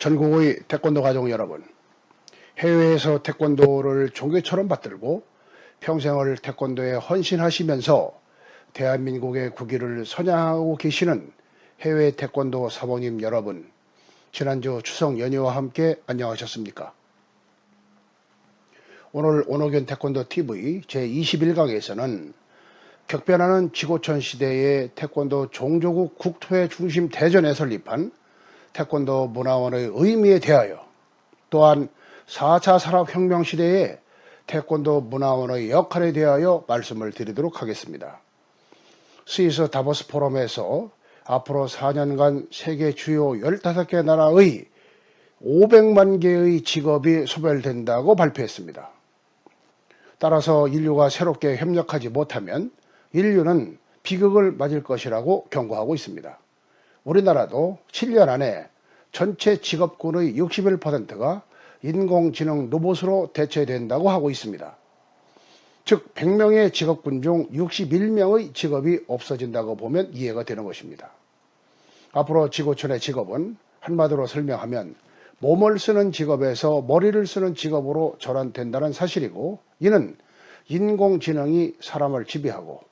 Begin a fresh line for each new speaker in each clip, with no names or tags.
전국의 태권도 가족 여러분, 해외에서 태권도를 종교처럼 받들고 평생을 태권도에 헌신하시면서 대한민국의 국위를 선양하고 계시는 해외 태권도 사모님 여러분, 지난주 추석 연휴와 함께 안녕하셨습니까? 오늘 오노견 태권도 TV 제21강에서는 격변하는 지고천 시대의 태권도 종조국 국토의 중심 대전에 설립한 태권도 문화원의 의미에 대하여 또한 4차 산업혁명 시대의 태권도 문화원의 역할에 대하여 말씀을 드리도록 하겠습니다. 스위스 다보스 포럼에서 앞으로 4년간 세계 주요 15개 나라의 500만 개의 직업이 소멸된다고 발표했습니다. 따라서 인류가 새롭게 협력하지 못하면 인류는 비극을 맞을 것이라고 경고하고 있습니다. 우리나라도 7년 안에 전체 직업군의 61%가 인공지능 로봇으로 대체된다고 하고 있습니다. 즉 100명의 직업군 중 61명의 직업이 없어진다고 보면 이해가 되는 것입니다. 앞으로 지구촌의 직업은 한마디로 설명하면 몸을 쓰는 직업에서 머리를 쓰는 직업으로 전환된다는 사실이고 이는 인공지능이 사람을 지배하고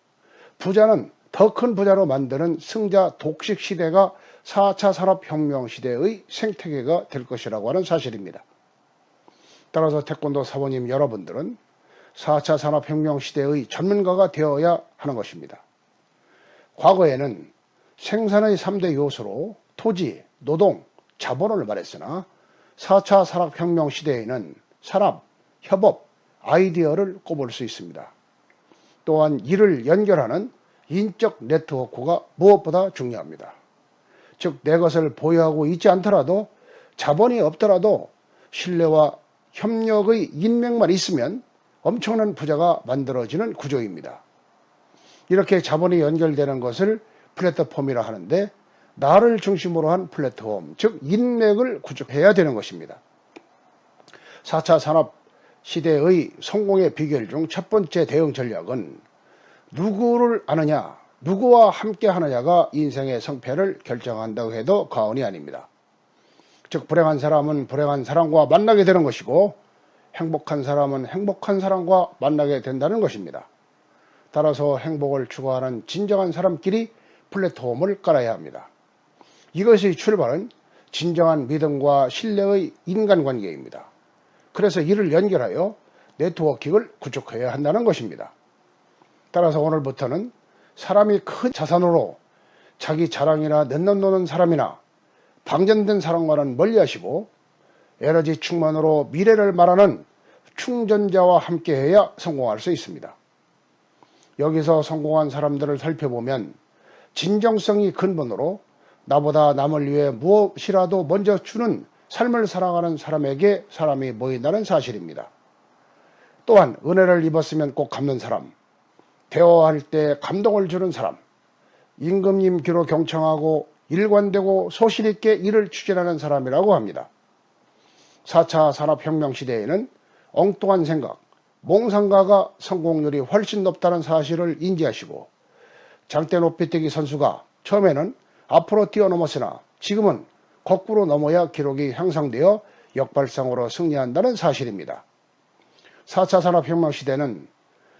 부자는 더 큰 부자로 만드는 승자 독식 시대가 4차 산업혁명 시대의 생태계가 될 것이라고 하는 사실입니다. 따라서 태권도 사모님 여러분들은 4차 산업혁명 시대의 전문가가 되어야 하는 것입니다. 과거에는 생산의 3대 요소로 토지, 노동, 자본을 말했으나 4차 산업혁명 시대에는 사람, 협업, 아이디어를 꼽을 수 있습니다. 또한 이를 연결하는 인적 네트워크가 무엇보다 중요합니다. 즉, 내 것을 보유하고 있지 않더라도 자본이 없더라도 신뢰와 협력의 인맥만 있으면 엄청난 부자가 만들어지는 구조입니다. 이렇게 자본이 연결되는 것을 플랫폼이라 하는데 나를 중심으로 한 플랫폼, 즉 인맥을 구축해야 되는 것입니다. 4차 산업 시대의 성공의 비결 중 첫 번째 대응 전략은 누구를 아느냐, 누구와 함께 하느냐가 인생의 성패를 결정한다고 해도 과언이 아닙니다. 즉 불행한 사람은 불행한 사람과 만나게 되는 것이고 행복한 사람은 행복한 사람과 만나게 된다는 것입니다. 따라서 행복을 추구하는 진정한 사람끼리 플랫폼을 깔아야 합니다. 이것의 출발은 진정한 믿음과 신뢰의 인간관계입니다. 그래서 이를 연결하여 네트워킹을 구축해야 한다는 것입니다. 따라서 오늘부터는 사람이 큰 자산으로 자기 자랑이나 넷넘 노는 사람이나 방전된 사람과는 멀리 하시고 에너지 충만으로 미래를 말하는 충전자와 함께해야 성공할 수 있습니다. 여기서 성공한 사람들을 살펴보면 진정성이 근본으로 나보다 남을 위해 무엇이라도 먼저 주는 삶을 살아가는 사람에게 사람이 모인다는 사실입니다. 또한 은혜를 입었으면 꼭 갚는 사람, 대화할 때 감동을 주는 사람, 임금님 귀로 경청하고 일관되고 소실있게 일을 추진하는 사람이라고 합니다. 4차 산업혁명 시대에는 엉뚱한 생각, 몽상가가 성공률이 훨씬 높다는 사실을 인지하시고 장대 높이뛰기 선수가 처음에는 앞으로 뛰어넘었으나 지금은 거꾸로 넘어야 기록이 향상되어 역발상으로 승리한다는 사실입니다. 4차 산업혁명 시대는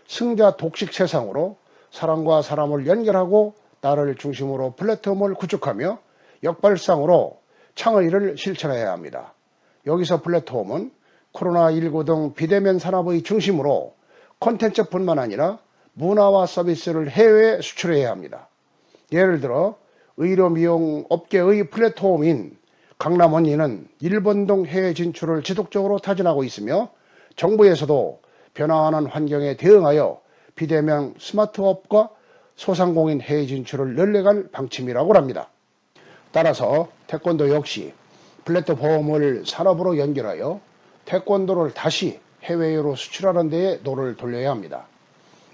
승자 독식 세상으로 사람과 사람을 연결하고 나를 중심으로 플랫폼을 구축하며 역발상으로 창의를 실천해야 합니다. 여기서 플랫폼은 코로나19 등 비대면 산업의 중심으로 콘텐츠뿐만 아니라 문화와 서비스를 해외에 수출해야 합니다. 예를 들어 의료 미용 업계의 플랫폼인 강남 언니는 일본동 해외 진출을 지속적으로 타진하고 있으며 정부에서도 변화하는 환경에 대응하여 비대면 스마트업과 소상공인 해외 진출을 늘려갈 방침이라고 합니다. 따라서 태권도 역시 플랫폼을 산업으로 연결하여 태권도를 다시 해외로 수출하는 데에 노를 돌려야 합니다.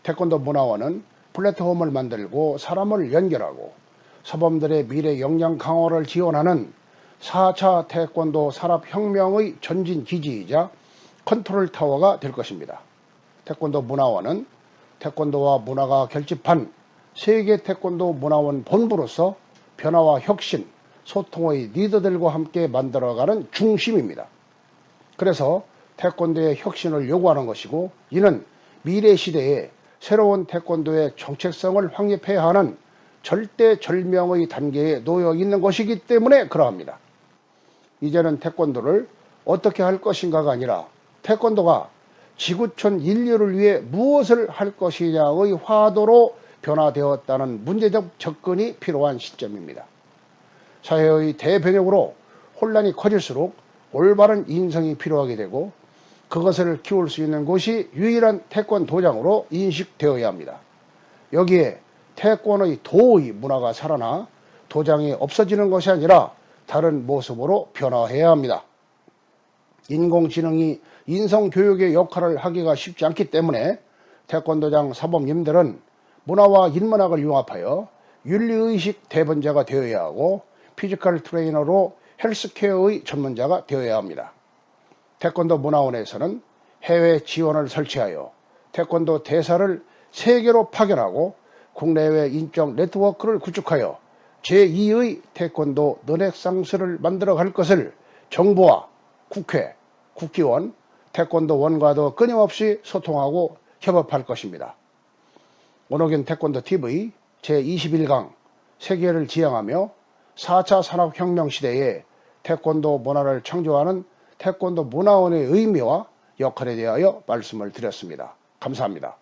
태권도 문화원은 플랫폼을 만들고 사람을 연결하고 사범들의 미래 역량 강화를 지원하는 4차 태권도 산업혁명의 전진 기지이자 컨트롤 타워가 될 것입니다. 태권도 문화원은 태권도와 문화가 결집한 세계 태권도 문화원 본부로서 변화와 혁신, 소통의 리더들과 함께 만들어가는 중심입니다. 그래서 태권도의 혁신을 요구하는 것이고 이는 미래 시대에 새로운 태권도의 정체성을 확립해야 하는 절대절명의 단계에 놓여 있는 것이기 때문에 그러합니다. 이제는 태권도를 어떻게 할 것인가가 아니라 태권도가 지구촌 인류를 위해 무엇을 할 것이냐의 화두로 변화되었다는 문제적 접근이 필요한 시점입니다. 사회의 대변혁으로 혼란이 커질수록 올바른 인성이 필요하게 되고 그것을 키울 수 있는 곳이 유일한 태권 도장으로 인식되어야 합니다. 여기에 태권의 도의 문화가 살아나 도장이 없어지는 것이 아니라 다른 모습으로 변화해야 합니다. 인공지능이 인성교육의 역할을 하기가 쉽지 않기 때문에 태권도장 사범님들은 문화와 인문학을 융합하여 윤리의식 대변자가 되어야 하고 피지컬 트레이너로 헬스케어의 전문자가 되어야 합니다. 태권도 문화원에서는 해외 지원을 설치하여 태권도 대사를 세계로 파견하고 국내외 인적 네트워크를 구축하여 제2의 태권도 너넥상스를 만들어 갈 것을 정부와 국회, 국기원, 태권도원과도 끊임없이 소통하고 협업할 것입니다. 원호견 태권도 TV 제21강 세계를 지향하며 4차 산업혁명 시대에 태권도 문화를 창조하는 태권도 문화원의 의미와 역할에 대하여 말씀을 드렸습니다. 감사합니다.